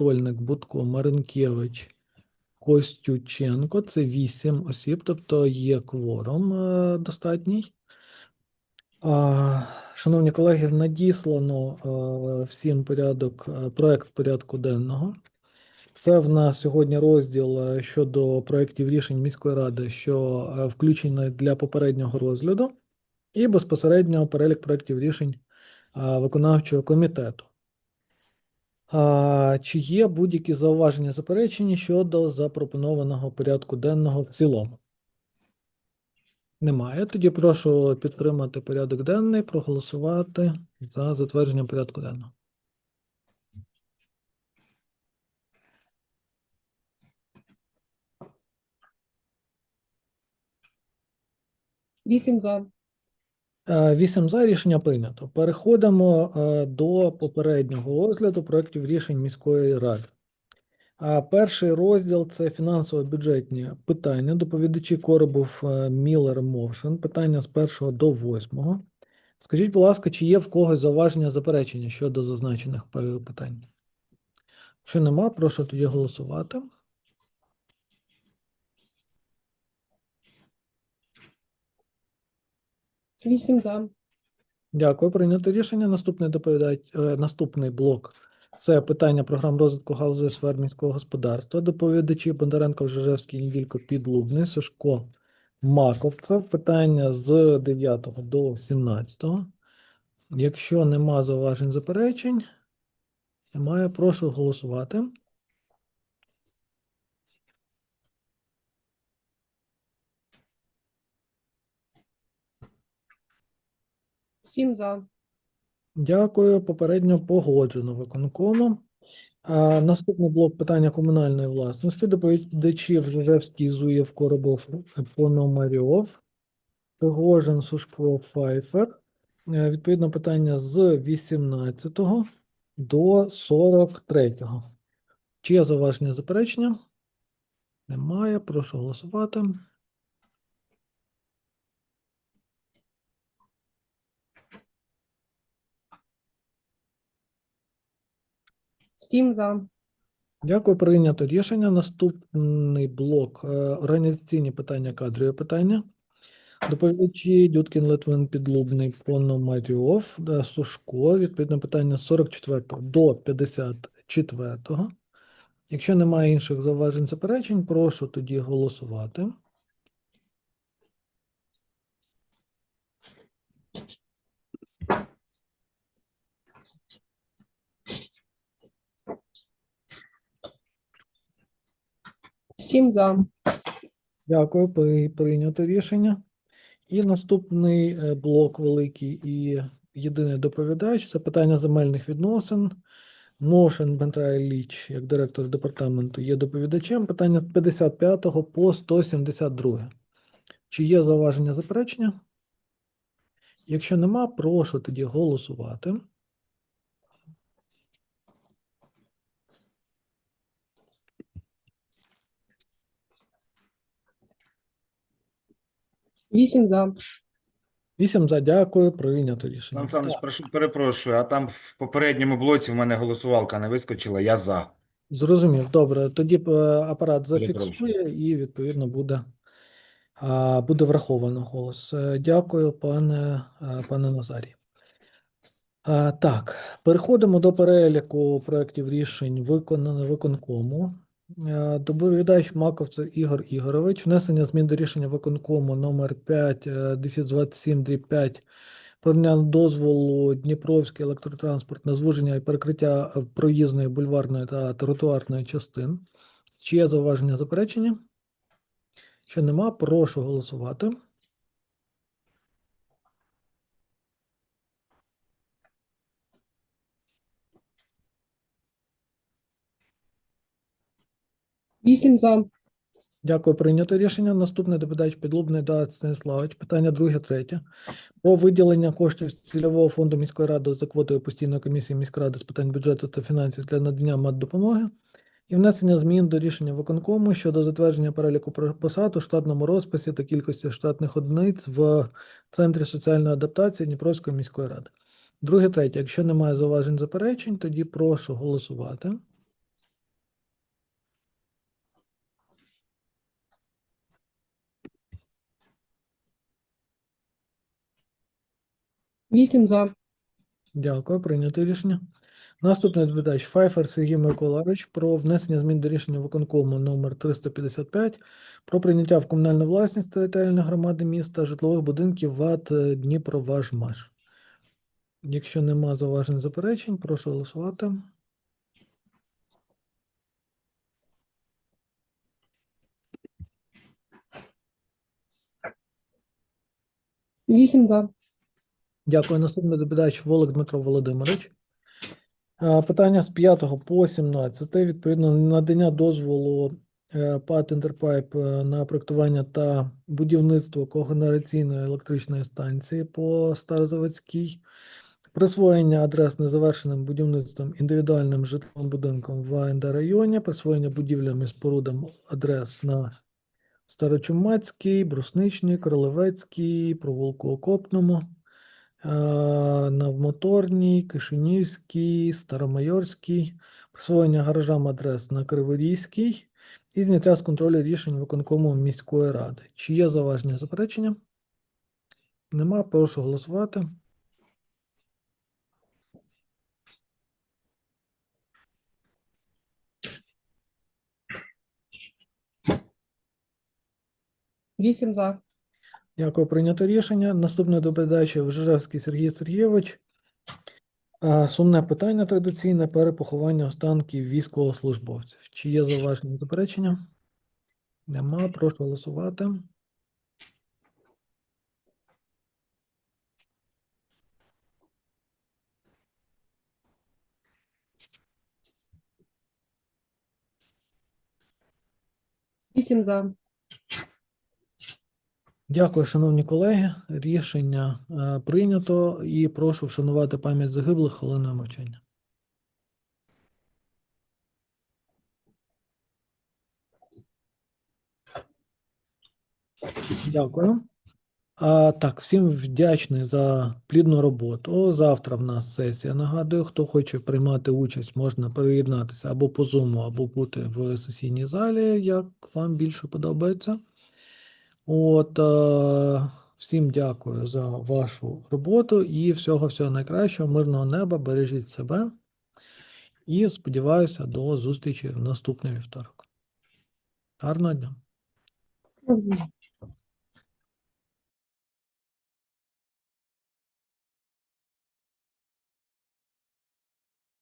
Стольник, Будко, Маринкевич, Костюченко. Це вісім осіб, тобто є кворум е, достатній. Шановні колеги, надіслано е, всім порядок, е, проект порядку денного. Це в нас сьогодні розділ щодо проєктів рішень міської ради, що включені для попереднього розгляду, і безпосередньо перелік проєктів рішень виконавчого комітету. Чи є будь-які зауваження заперечення щодо запропонованого порядку денного в цілому? Немає. Тоді прошу підтримати порядок денний, проголосувати за затвердження порядку денного. Вісім за. Е, Вісім за рішення прийнято. Переходимо е, до попереднього розгляду проєктів рішень міської ради. Перший розділ це фінансово-бюджетні питання. Доповідачі Коробов, е, Міллер, Мовшин. Питання з першого до восьмого. Скажіть, будь ласка, чи є в когось зауваження заперечення щодо зазначених питань? Якщо нема, прошу тоді голосувати. Вісім за. Дякую. Прийнято рішення. Наступний доповідач, е, наступний блок це питання програм розвитку галузі сфер міського господарства. Доповідачі Бондаренко, Жижевський, Неділько, Підлубний, Сушко, Маков. Це питання з 9 до 17. Якщо нема зауважень заперечень, немає, прошу голосувати. Сім за. Дякую. Попередньо погоджено виконкомом. А, наступний блок питання комунальної власності. Доповідачі Жижевський, Зуєв, Коробов, Пономарьов, Пригожин, Сушко, Файфер. Е, Відповідно, питання з 18 до 43. Чи є зауваження заперечення? Немає. Прошу голосувати. Сім за. Дякую, прийнято рішення. Наступний блок е, організаційні питання, кадрові питання. Доповідачі Дюткін, Литвин, Підлубний, Пономарьов, е, Сушко. Відповідно, питання з 44 до 54. Якщо немає інших зауважень заперечень, прошу тоді голосувати. Сім за. Дякую, при- прийнято рішення. І наступний е, блок великий і єдиний доповідач це питання земельних відносин. Мошен Бентрай Ліч, як директор департаменту, є доповідачем. Питання з 55 по 172. Чи є зауваження заперечення? Якщо нема, прошу тоді голосувати. Вісім за. Вісім за, дякую, прийнято рішення. Олександр, прошу, перепрошую, а там в попередньому блоці в мене голосувалка не вискочила, я за. Зрозумів, добре. Тоді е, апарат зафіксує і відповідно буде, а, буде враховано голос. Е, Дякую, пане, е, пане Назарій. А, Так, переходимо до переліку проєктів рішень виконано виконкому. Е, Доповідач Маков це Ігор Ігорович. Внесення змін до рішення виконкому номер 5, е, дефіс 27, дріб 5, про надання дозволу Дніпровський електротранспорт на звуження і перекриття е, проїзної, бульварної та тротуарної частин. Чи є зауваження заперечення? Якщо нема, прошу голосувати. Вісім за. Дякую, прийнято рішення. Наступний доповідач Підлубний Дат Станіславович. Питання друге, третє. Про виділення коштів з цільового фонду міської ради за квотою постійної комісії міськради з питань бюджету та фінансів для надання меддопомоги і внесення змін до рішення виконкому щодо затвердження переліку посад у штатному розписі та кількості штатних одиниць в Центрі соціальної адаптації Дніпровської міської ради. Друге, третє. Якщо немає зауважень заперечень, тоді прошу голосувати. Вісім за. Дякую, прийнято рішення. Наступний доповідач Файфер Сергій Миколаївич про внесення змін до рішення виконкому номер 355 про прийняття в комунальну власність територіальної громади міста житлових будинків ВАД е, Дніпроважмаш. Якщо нема зауважень заперечень, прошу голосувати. Вісім за. Дякую. Наступний доповідач Волик Дмитро Володимирович. Е, Питання з 5 по 17. Відповідно, надання дозволу ПАТ «Інтерпайп» е, на проектування та будівництво когенераційної електричної станції по Старозаводській, присвоєння адрес незавершеним будівництвом індивідуальним житловим будинком в АНД районі, присвоєння будівлям і спорудам адрес на Старочумацький, Брусничний, Кролевецький, провулку Окопному, е, Новомоторній, Кишинівський, Старомайорський, присвоєння гаражам адрес на Криворізький і зняття з контролю рішень виконкому міської ради. Чи є заваження заперечення? Нема, прошу голосувати. Вісім за. Дякую, прийнято рішення. Наступний доповідач Вжижевський Сергій Сергійович. Сумне питання традиційне перепоховання останків військовослужбовців. Чи є зауваження заперечення? Нема, прошу голосувати. Вісім за. Дякую, шановні колеги. Рішення е, прийнято і прошу вшанувати пам'ять загиблих хвилиною мовчання. Дякую. А, так, всім вдячний за плідну роботу. Завтра в нас сесія. Нагадую, хто хоче приймати участь, можна приєднатися або по Zoom, або бути в сесійній залі, як вам більше подобається. От, е, всім дякую за вашу роботу і всього всього найкращого, мирного неба, бережіть себе. І сподіваюся, до зустрічі в наступний вівторок. Гарного дня!